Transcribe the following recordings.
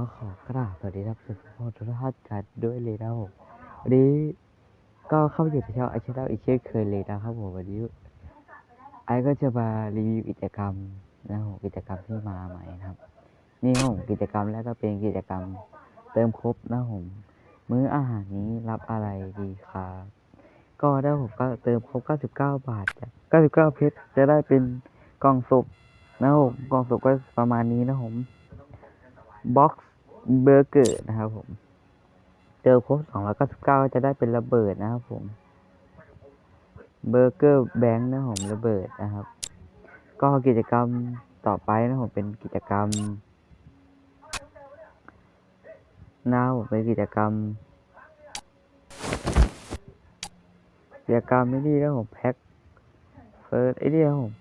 ก็ขอกราบสวัสดีครับสุดโหดทุกท่านกันด้วยเลยนะผมวันนี้ก็เข้าอยู่ในช่องไอชแนลอีกเช่นเคยเลยนะครับผมวันนี้ไอก็จะมารีวิวกิจกรรมนะครับผมกิจกรรมที่มาใหม่นะครับ นี่ผมกิจกรรมแรกก็เป็นกิจกรรมเติมครบนะผมมื้ออาหารนี้รับอะไรดีครับก็ได้ผมก็เติมครบ 99 บาทจ้ะ99 เพชรจะได้เป็นกล่องสุกนะผมกล่องสุกก็ประมาณนี้นะครับผมบ็อกซ์ เบอร์เกอร์นะครับผม เจอครบ299จะได้เป็นระเบิดนะครับผม เบอร์เกอร์แบงค์นะผมระเบิดนะครับ ก็กิจกรรมต่อไปนะผมเป็นกิจกรรมนะครับผมเป็นกิจกรรม กิจกรรมไม่ดีนะผมแพ็คเฟิร์สไอ้นี่นะผม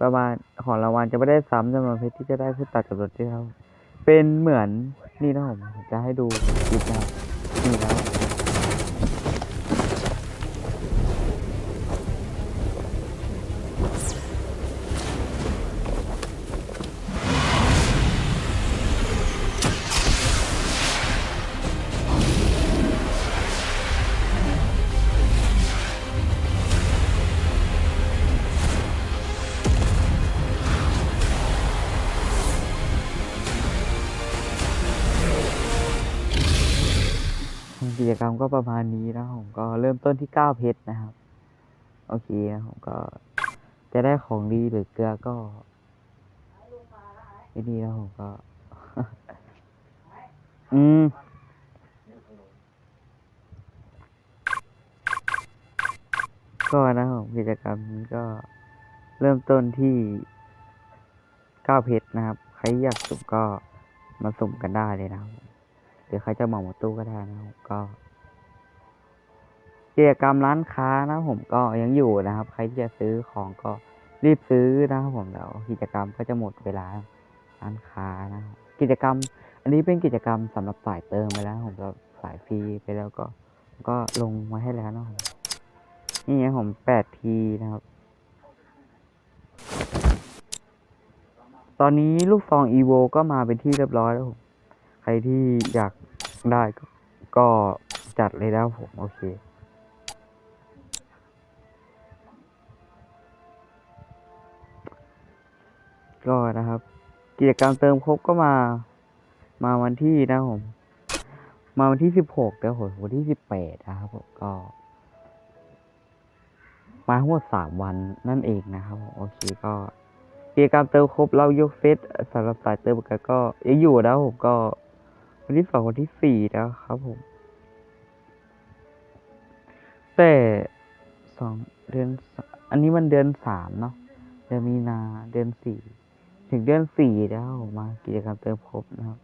ประมาณของรางวัลจะไม่ได้ซ้ำจำนวนเพชรที่จะได้เพื่อตัดจำนวนที่เท่า เป็นเหมือนนี่นะผมจะให้ดูคลิปนะครับนี่นะ กิจกรรมก็ประมาณนี้นะผมก็เริ่มต้นที่9เพชรนะครับ โอเคนะผมก็จะได้ของดีหรือเกลือก็ไม่ดีนะผมก็ อืมก็นะผมกิจกรรมนี้ก็เริ่มต้นที่9เพชรนะครับ ใครอยากสุ่มก็มาสุ่มกันได้เลยนะครับ หรือใครจะเหมาหมดตู้ก็ได้นะครับผมก็กิจกรรมร้านค้านะผมก็ยังอยู่นะครับ ใครที่จะซื้อของก็รีบซื้อนะครับผมแล้วกิจกรรมก็จะหมดเวลาร้านค้านะกิจกรรม อันนี้เป็นกิจกรรมสำหรับสายเติมไปแล้ว ผมก็สายฟรีไปแล้วก็ก็ลงมาให้แล้วนะครับนี่นะผมแปดทีนะครับ ตอนนี้ลูกซองอีโวก็มาเป็นที่เรียบร้อยแล้วผม รที่อยากได้ก็จัดเลยแล้วผมโอเคก็นะครับ กิจกรรมเติมครบก็มา มาวันที่นะผม มาวันที่สิบหกแล้วผมวันที่สิบแปดนะครับผมก็ มาทั้งหมดสามวันนั่นเองนะครับผมโอเคก็กิจกรรมเติมครบเรายกเซตสำหรับสายเติมกันก็ยังอยู่นะผมก็ วันที่สองวันที่สี่แล้วครับผม แต่สองเดือน อันนี้มันเดือนสามเนาะ เดือนมีนาเดือนสี่ถึงเดือนสี่แล้วมากิจกรรมเติมครบนะครับ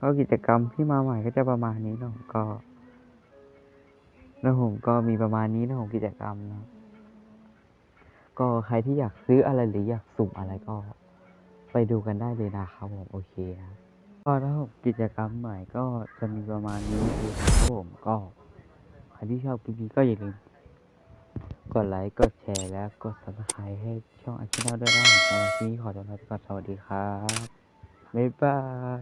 ก็กิจกรรมที่มาใหม่ก็จะประมาณนี้เนาะก็แล้วผมก็มีประมาณนี้นะผมกิจกรรมนะ ก็ใครที่อยากซื้ออะไรหรืออยากสุ่มอะไรก็ ไปดูกันได้เลยนะครับผม โอเคนะ ก็ถ้าผมกิจกรรมใหม่ก็จะมีประมาณนี้ครับผมก็ใครที่ชอบคลิปนี้ก็อย่าลืมกดไลค์กดแชร์และกด subscribe ให้ช่องอาชีพด้วยนะครับวันนี้ขอตัวลาไปก่อนสวัสดีครับบ๊ายบาย